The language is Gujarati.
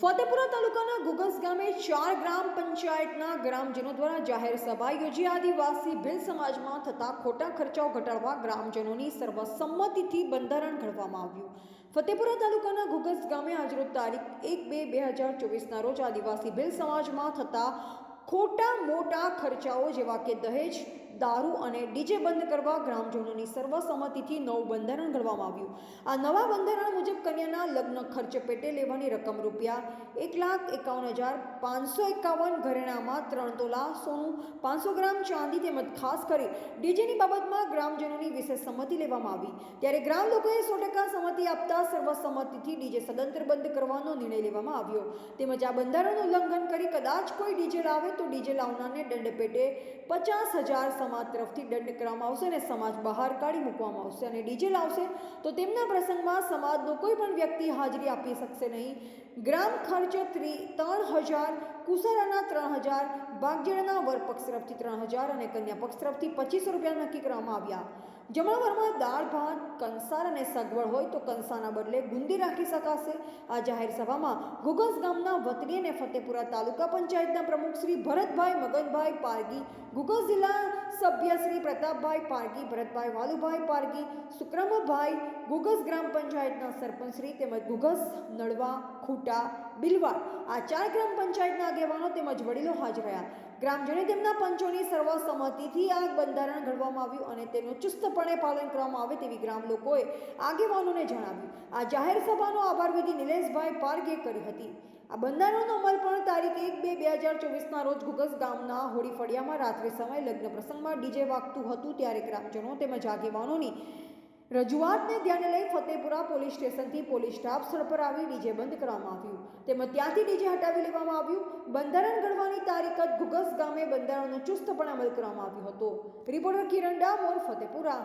ફતેપુરા તાલુકાના ગુગસ ગામે ચાર ગ્રામ પંચાયતના ગ્રામજનો દ્વારા જાહેર સભા યોજી આદિવાસી ભીલ સમાજમાં થતા ખોટા ખર્ચાઓ ઘટાડવા ગ્રામજનોની સર્વસંમતિથી બંધારણ ઘડવામાં આવ્યું. ફતેપુરા તાલુકાના ગુગસ ગામે આજરોજ તારીખ એક બે બે હજાર ચોવીસના રોજ આદિવાસી ભીલ સમાજમાં થતા ખોટા મોટા ખર્ચાઓ જેવા કે દહેજ, દારૂ અને ડીજે બંધ કરવા ગ્રામજનોની સર્વસંમતિથી નવું બંધારણ ઘડવામાં આવ્યું. આ નવા બંધારણ મુજબ કન્યાના લગ્ન ખર્ચ પેટે લેવાની રકમ રૂપિયા એક લાખ એકાવન હજાર પાંચસો એકાવન ઘરેણામાં ત્રણ તોલા, સોનું, પાંચસો ગ્રામ ચાંદી તેમજ ખાસ કરી ડીજેની બાબતમાં ગ્રામજનોની વિશેષ સંમતિ લેવામાં આવી. ત્યારે ગ્રામ લોકોએ સો ટકા સંમતિ આપતા સર્વસંમતિથી ડીજે સદંતર બંધ કરવાનો નિર્ણય લેવામાં આવ્યો. તેમજ આ બંધારણનું ઉલ્લંઘન કરી કદાચ કોઈ ડીજે લાવે તો ડીજે લાવનારને દંડ પેટે પચાસ હજાર સમાજ તરફથી દંડ કરવામાં આવશે અને સમાજ બહાર કાઢી મૂકવામાં આવશે અને ડીજે લાવશે તો તેમના પ્રસંગમાં સમાજનો કોઈ પણ વ્યક્તિ હાજરી આપી શકશે નહીં. ગ્રામ ખર્ચ ત્રી, ત્રણ હજાર, કુસારાના ત્રણ હજાર બાગજેડાના વર પક્ષ તરફથી ત્રણ હજાર અને કન્યા પક્ષ તરફથી પચીસો રૂપિયા નક્કી કરવામાં આવ્યા. જમણવારમાં દાળ, ભાત, કંસાર અને સગવડ હોય તો કંસાના બદલે ગુંદી રાખી શકાશે. આ જાહેર સભામાં ગુગસ ગામના વતરી અને ફતેપુરા તાલુકા પંચાયતના પ્રમુખ શ્રી ભરતભાઈ મગનભાઈ પારગી ગુગસ જિલ્લા સભ્ય શ્રી પ્રતાપભાઈ પારગી, ભરતભાઈ વાલુભાઈ પારગી, સુક્રમભાઈ ગુગસ ગ્રામ પંચાયતના સરપંચ શ્રી તેમજ ગુગસ, નળવા, ખૂટા, બિલવાડ આ ચાર ગ્રામ પંચાયતના આગેવાનો તેમજ વડીલો હાજર રહ્યા. ગ્રામજને તેમના પંચોની સર્વસંમતિથી આ બંધારણ ઘડવામાં આવ્યું અને તેનું ચુસ્તપણે પાલન કરવામાં આવે તેવી ગ્રામ લોકોએ આગેવાનોને જણાવ્યું. આ જાહેર સભાનો આભાર વિધિ નિલેશભાઈ પારગે કરી હતી. આ બંધારણનો અમલ પણ તારીખ એક બે બે હજાર ચોવીસના રોજ ગુગસ ગામના હોળી ફળિયામાં રાત્રે સમયે લગ્ન પ્રસંગમાં ડીજે વાગતું હતું ત્યારે ગ્રામજનો તેમજ આગેવાનોની રજૂઆતને ધ્યાને લઈ ફતેપુરા પોલીસ સ્ટેશનથી પોલીસ સ્ટાફ સ્થળ પર આવી ડીજે બંધ કરવામાં આવ્યું. તેમજ ત્યાંથી ડીજે હટાવી લેવામાં આવ્યું. બંધારણ ઘડવાની તારીખ જ ગુગસ ગામે બંધારણનો ચુસ્તપણે અમલ કરવામાં આવ્યો હતો. રિપોર્ટર કિરણ ડામોર, ફતેપુરા.